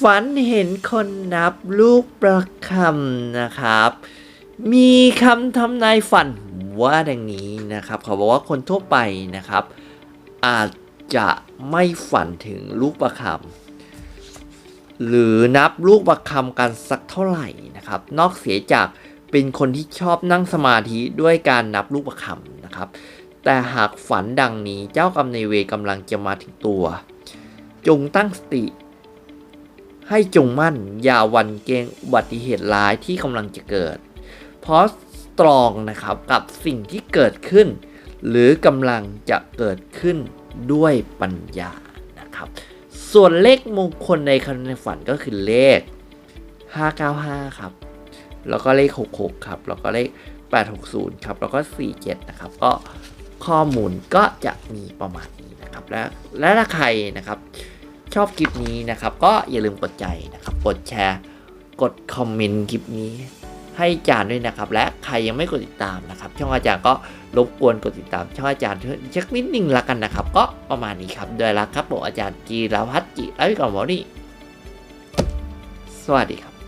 ฝันเห็นคนนับลูกประคำนะครับ มีคำทำนายฝันว่าดังนี้นะครับ เขาบอกว่าคนทั่วไปนะครับ อาจจะไม่ฝันถึงลูกประคำหรือนับลูกประคำกันสักเท่าไหร่นะครับ นอกเสียจากเป็นคนที่ชอบนั่งสมาธิด้วยการนับลูกประคำนะครับ แต่หากฝันดังนี้เจ้ากรรมในายเวรกำลังจะมาถึงตัว จงตั้งสติ ให้จงมั่นอย่าวันเกรงอุบัติเหตุร้ายที่กำลังจะเกิด เพราะสตรองนะครับกับสิ่งที่เกิดขึ้น หรือกำลังจะเกิดขึ้นด้วยปัญญานะครับ ส่วนเลขมงคลในคันในฝันก็คือเลข 595 ครับ แล้วก็เลข 66 ครับ แล้วก็เลข 860 ครับ แล้วก็ 47 นะครับ ก็ข้อมูลก็จะมีประมาณนี้นะครับ และและถ้าใครนะครับ ชอบคลิปนี้นะครับ ก็อย่าลืมกดใจนะครับ กดแชร์ กดคอมเมนต์คลิปนี้ให้อาจารย์ด้วยนะครับ และใครยังไม่กดติดตามนะครับ ช่องอาจารย์ก็รบกวนกดติดตาม ช่องอาจารย์เช็คนิดนึงละกันนะครับ ก็ประมาณนี้ครับโดยรักครับผมอาจารย์จีรพัฒน์จิรวิกรหมอนี่สวัสดีครับ